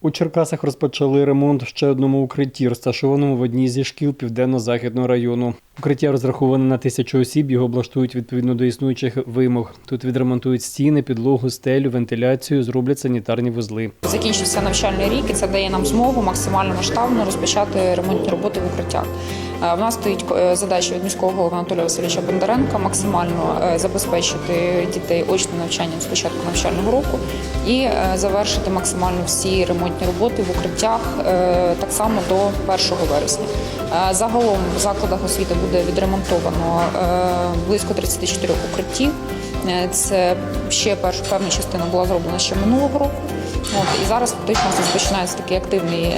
У Черкасах розпочали ремонт ще одному укритті, розташованому в одній зі шкіл південно-західного району. Укриття розраховане на тисячу осіб, його облаштують відповідно до існуючих вимог. Тут відремонтують стіни, підлогу, стелю, вентиляцію, зроблять санітарні вузли. Закінчився навчальний рік, і це дає нам змогу максимально масштабно розпочати ремонтні роботи в укриттях. Е, В нас стоїть е, задача від міського голови Анатолія Васильовича Бондаренка максимально е, забезпечити дітей очним навчанням з початку навчального року і завершити максимально всі ремонтні роботи в укриттях так само до 1 вересня. Загалом в закладах освіти буде відремонтовано близько 34 укриттів. Це ще перша певна частина була зроблена ще минулого року. От, і зараз фактично розпочинається такий активний е,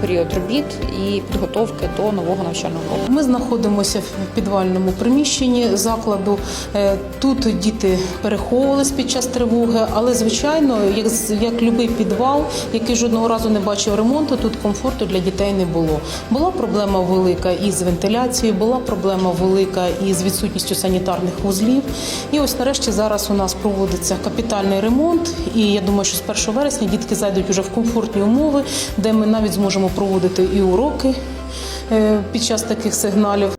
період робіт і підготовки до нового навчального року. Ми знаходимося в підвальному приміщенні закладу. Е, Тут діти переховувались під час тривоги, але звичайно, як як будь-який підвал, який жодного разу не бачив ремонту, тут комфорту для дітей не було. Була проблема велика із вентиляцією, була проблема велика із відсутністю санітарних вузлів. І ось нарешті зараз у нас проводиться капітальний ремонт. І я думаю, що з 1 вересня дітки зайдуть уже в комфортні умови, де ми навіть зможемо проводити і уроки. е, Під час таких сигналів